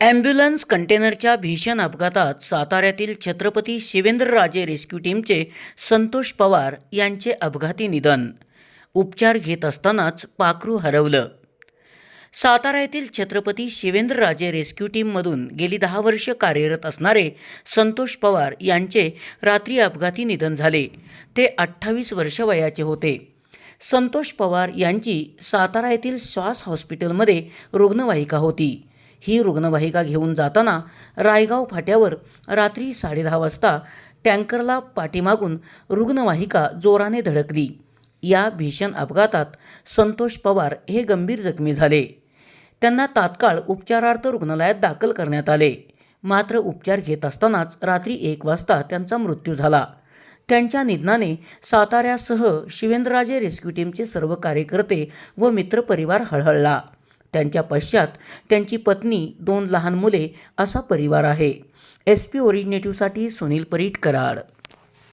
Ambulance कंटेनरच्या भीषण अपघातात साताऱ्यातील छत्रपती शिवेंद्रराजे रेस्क्यू टीमचे संतोष पवार यांचे अपघाती निधन. उपचार घेत असतानाच पाखरू हरवलं. सातारा येथील छत्रपती शिवेंद्रराजे रेस्क्यू टीममधून गेली दहा वर्ष कार्यरत असणारे संतोष पवार यांचे रात्री अपघाती निधन झाले. ते अठ्ठावीस वर्ष वयाचे होते. संतोष पवार यांची सातारा येथील श्वास हॉस्पिटलमध्ये रुग्णवाहिका होती. ही रुग्णवाहिका घेऊन जाताना रायगाव फाट्यावर रात्री साडेदहा वाजता टँकरला पाठीमागून रुग्णवाहिका जोराने धडकली. या भीषण अपघातात संतोष पवार हे गंभीर जखमी झाले. त्यांना तात्काळ उपचारार्थ रुग्णालयात दाखल करण्यात आले. मात्र उपचार घेत असतानाच रात्री एक वाजता त्यांचा मृत्यू झाला. त्यांच्या निधनाने साताऱ्यासह शिवेंद्रराजे रेस्क्यू टीमचे सर्व कार्यकर्ते व मित्रपरिवार हळहळला. त्यांच्या पश्चात त्यांची पत्नी दोन लहान मुले असा परिवार आहे. एस पी ओरिजिनेटिव्हसाठी सुनील परीट कराड